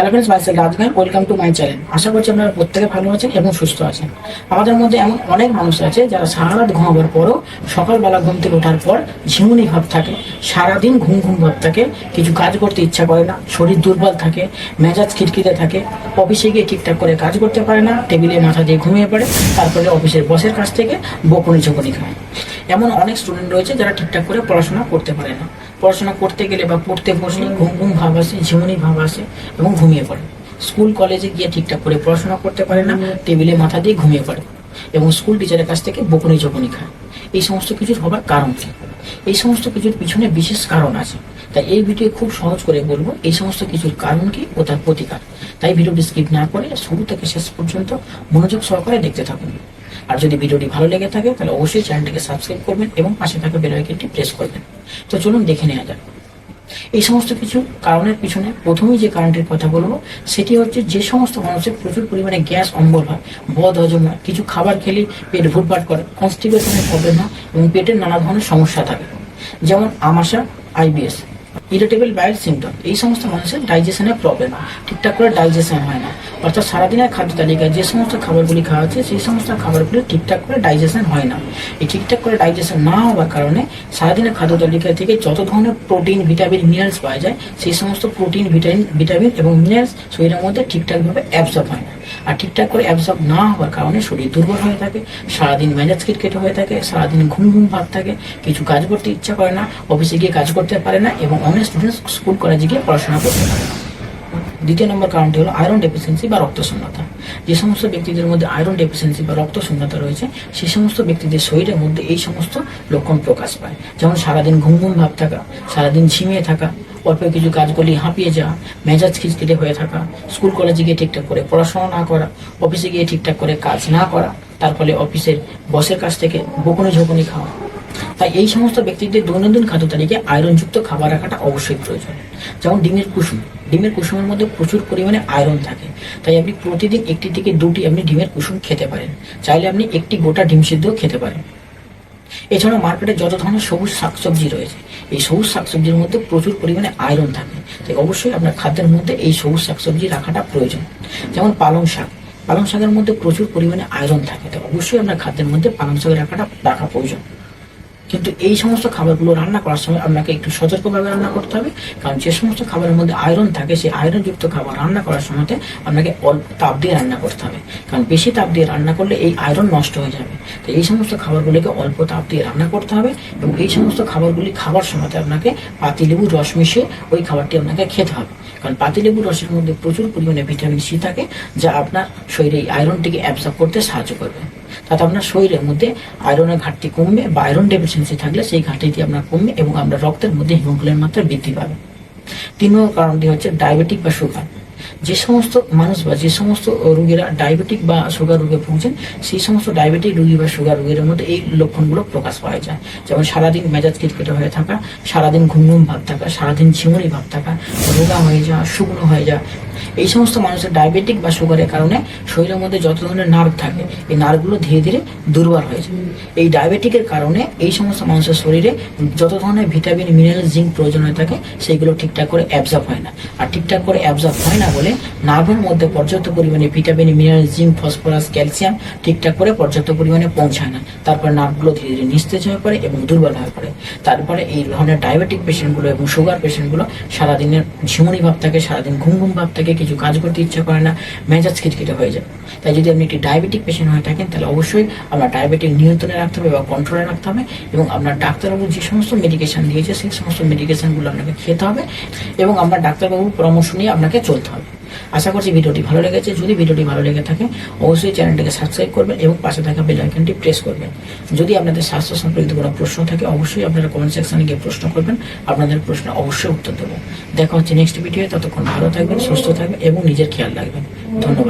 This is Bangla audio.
Hello friends myself Rajgan welcome to my channel আশা করছি আপনারা প্রত্যেকে ভালো আছেন এবং সুস্থ আছেন। আমাদের মধ্যে এমন অনেক মানুষ আছে যারা সারা রাত ঘুমাবার পরও সকালবেলা ঘুম থেকে ওঠার পর ঝিমুনি ভাব থাকে, সারাদিন ঘুম ঘুম ভাব থাকে, কিছু কাজ করতে ইচ্ছা করে না, শরীর দুর্বল থাকে, মেজাজ খিটখিটে থাকে, অফিসে গিয়ে ঠিকঠাক করে কাজ করতে পারে না, টেবিলে মাথা দিয়ে ঘুমিয়ে পড়ে, তারপরে অফিসের বসের কাছ থেকে বকুনি ঝকুনি খায়। এমন অনেক স্টুডেন্ট রয়েছে যারা ঠিকঠাক করে পড়াশোনা করতে পারে না। পড়াশোনা করতে গেলে বা পড়তে বসলে ঘুম ঘুম ভাব আসে ঝিমুনি ভাব আসে এবং ঘুমিয়ে পড়ে। স্কুল কলেজে গিয়ে ঠিকঠাক করে পড়াশোনা করতে পারে না টেবিলে মাথা দিয়ে ঘুমিয়ে পড়ে এবং স্কুল টিচারের কাছ থেকে বকুনি ঝকুনি খায়। এই সমস্ত কিছুর হবার কারণ কি? এই সমস্ত কিছুর পিছনে বিশেষ কারণ আছে। তাই এই ভিডিও খুব সহজ করে বলব এই সমস্ত কিছুর কারণ কি ও তার প্রতিকার। তাই ভিডিওটি স্কিপ না করে শুরু থেকে শেষ পর্যন্ত মনোযোগ সহকারে দেখতে থাকুন। আর যদি ভিডিওটি ভালো লেগে থাকে, তাহলে অবশ্যই চ্যানেলটিকে সাবস্ক্রাইব করবেন এবং পাশে থাকা বেল আইকনটি প্রেস করবেন। তো চলুন দেখে নেওয়া যাক। এই সমস্ত কিছু কারণের পিছনে প্রথমেই যে কারণটির কথা বলব, সেটি হচ্ছে যে সমস্ত মানুষের প্রচুর পরিমাণে গ্যাস অম্বল হয়, বদ হজম হয়, কিছু খাবার খেলে পেট ভুটভাট করে, কনস্টিপেশনের প্রবলেম হয় এবং পেটের নানা ধরনের সমস্যা থাকে। যেমন আমাশা আইবিএস। ইরিটেবল বাইল সিমটম এই সমস্ত মানুষের ডাইজেশনের প্রবলেম ঠিকঠাক করে ডাইজেশন হয় না। অর্থাৎ সারাদিনের খাদ্য তালিকায় যে সমস্ত খাবারগুলি খাওয়া হচ্ছে, সেই সমস্ত খাবারগুলি ঠিকঠাক করে ডাইজেশন হয় না। এই ঠিকঠাক করে ডাইজেশন না হওয়ার কারণে সারাদিনের খাদ্য তালিকা থেকে যত ধরনের প্রোটিন ভিটামিন মিনারেলস পাওয়া যায়, সেই সমস্ত প্রোটিন ভিটামিন ভিটামিন এবং মিনারেলস শরীরের মধ্যে ঠিকঠাকভাবে অ্যাবজর্ব হয় না। আর ঠিকঠাক করে অ্যাবজর্ব না হওয়ার কারণে শরীর দুর্বল হয়ে থাকে, সারাদিন মেজাজ কিটকেটে হয়ে থাকে, সারাদিন ঘুম ঘুম ভাব থাকে, কিছু কাজ করতে ইচ্ছা করে না অফিসে গিয়ে কাজ করতে পারে না এবং অনেক স্টুডেন্টস স্কুল কলেজে গিয়ে পড়াশোনা করতে পারে না। দ্বিতীয় নম্বর কারণটি হলো আয়রন ডেফিসিয়েন্সি বা রক্ত শূন্যতা যে সমস্ত ব্যক্তিদের মধ্যে আয়রন ডেফিসিয়েন্সি বা রক্ত শূন্যতা রয়েছে সেই সমস্ত ব্যক্তিদের শরীরের মধ্যে এই সমস্ত লক্ষণ প্রকাশ পায়। যেমন সারাদিন ঘুম ঘুম ভাব থাকা, সারাদিন ঝিমিয়ে থাকা অল্প কিছু কাজ হাঁপিয়ে যাওয়া, মেজাজ খিচখিটে হয়ে থাকা, স্কুল কলেজে গিয়ে ঠিকঠাক করে পড়াশোনা না করা, অফিসে গিয়ে ঠিকঠাক করে কাজ না করা, তার ফলে অফিসের বসের কাছ থেকে বকুনি ঝকুনি খাওয়া। তাই এই সমস্ত ব্যক্তিদের দৈনন্দিন খাদ্য তালিকায় আয়রনযুক্ত খাবার রাখাটা অবশ্যই প্রয়োজন। যেমন ডিমের কুসুম, ডিমের কুসুমের মধ্যে প্রচুর পরিমাণে আয়রন থাকে। তাই আপনি প্রতিদিন একটি থেকে দুটি আপনি ডিমের কুসুম খেতে পারেন। চাইলে আপনি একটি গোটা ডিম সিদ্ধও খেতে পারেন। এছাড়া মার্কেটে যত ধরনের সবুজ শাকসবজি রয়েছে, এই সবুজ শাকসবজির মধ্যে প্রচুর পরিমাণে আয়রন থাকে। তাই অবশ্যই আপনার খাদ্যের মধ্যে এই সবুজ শাকসবজি রাখাটা প্রয়োজন। যেমন পালং শাক, পালং শাকের মধ্যে প্রচুর পরিমাণে আয়রন থাকে। তাই অবশ্যই আপনার খাদ্যের মধ্যে পালং শাক রাখাটা, রাখা প্রয়োজন। কিন্তু এই সমস্ত খাবারগুলো রান্না করার সময় আপনাকে একটু সতর্কভাবে রান্না করতে হবে। কারণ যে সমস্ত খাবারের মধ্যে আয়রন থাকে, সেই আয়রনযুক্ত খাবার রান্না করার সময়তে আপনাকে অল্প তাপ দিয়ে রান্না করতে হবে। কারণ বেশি তাপ দিয়ে রান্না করলে এই আয়রন নষ্ট হয়ে যাবে। তো এই সমস্ত খাবারগুলিকে অল্প তাপ দিয়ে রান্না করতে হবে এবং এই সমস্ত খাবারগুলি খাবার সময়তে আপনাকে পাতিলেবু রস মিশিয়ে ওই খাবারটি আপনাকে খেতে হবে। কারণ পাতিলেবু রসের মধ্যে প্রচুর পরিমাণে ভিটামিন সি থাকে, যা আপনার শরীরে এই আয়রনটিকে অ্যাবজর্ব করতে সাহায্য করবে। তাতে আপনার শরীরের মধ্যে আয়রনের ঘাটতি কমবে বা আয়রন ডেফিসিয়েন্সি থাকলে সেই ঘাটতিটি আপনার কমবে এবং আমরা রক্তের মধ্যে হিমোগ্লোবিনের মাত্রা বৃদ্ধি পাবে। তিন নম্বর কারণটি হচ্ছে ডায়াবেটিক বা সুগার যে সমস্ত মানুষ বা যে সমস্ত রোগীরা ডায়াবেটিক বা সুগার রোগে ভুগছেন, সেই সমস্ত ডায়াবেটিক রোগী বা সুগার রোগীর মধ্যে এই লক্ষণগুলো প্রকাশ পাওয়া যায়। যেমন সারাদিন মেজাজ কিটকেটে হয়ে থাকা, সারাদিন ঘুম ঘুম ভাব থাকা, সারাদিন ঝিমুনি ভাব থাকা, রোগা হয়ে যাওয়া, শুকনো হয়ে যাওয়া এই সমস্ত মানুষের ডায়াবেটিক বা সুগারের কারণে শরীরের মধ্যে যত ধরনের নার্ভ থাকে, এই নার্ভগুলো ধীরে ধীরে দুর্বল হয়ে যায়। এই ডায়াবেটিকের কারণে এই সমস্ত মানুষের শরীরে যত ধরনের ভিটামিন মিনারেল জিঙ্ক প্রয়োজন হয়ে থাকে সেইগুলো ঠিকঠাক করে অ্যাবজর্ব হয় না। আর ঠিকঠাক করে অ্যাবজর্ব হয় না বলে নার্ভের মধ্যে পর্যাপ্ত পরিমাণে vitamin mineral zinc phosphorus calcium ঠিকঠাক করে পর্যাপ্ত পরিমাণে পৌঁছায় না। তারপর নার্ভগুলো ধীরে ধীরে নিস্তেজ হয়ে পড়ে এবং দুর্বল হয়ে পড়ে। তারপরে এই ধরনের ডায়াবেটিক পেশেন্টগুলো এবং সুগার পেশেন্টগুলো সারাদিনের ঝিমুনি ভাব থাকে, সারাদিন ঘুম ঘুম ভাব থাকে কিছু কাজ করতে ইচ্ছা করে না, মেজাজ খিটখিটে হয়ে যায়। তাই যদি আপনি একটি ডায়াবেটিক পেশেন্ট হয়ে থাকেন, তাহলে অবশ্যই আপনার ডায়াবেটিক নিয়ন্ত্রণে রাখতে হবে বা কন্ট্রোলে রাখতে হবে এবং আপনার ডাক্তারবাবু যে সমস্ত মেডিকেশন দিয়েছে, সেই সমস্ত মেডিকেশনগুলো আপনাকে খেতে হবে এবং আমরা ডাক্তারবাবুর পরামর্শ নিয়ে আপনাকে চলতে হবে। আশা করছি ভিডিওটি ভালো লেগেছে। যদি ভিডিওটি ভালো লেগে থাকে, অবশ্যই চ্যানেলটিকে সাবস্ক্রাইব করবেন এবং পাশে থাকা বেল আইকনটি প্রেস করবেন। যদি আপনাদের স্বাস্থ্য সম্পর্কিত কোনো প্রশ্ন থাকে, অবশ্যই আপনারা কমেন্ট সেকশনে গিয়ে প্রশ্ন করবেন। আপনাদের প্রশ্ন অবশ্যই উত্তর দেবো। দেখা হচ্ছে নেক্সট ভিডিও ততক্ষণ ভালো থাকবেন, সুস্থ থাকবেন এবং নিজের খেয়াল রাখবেন। ধন্যবাদ।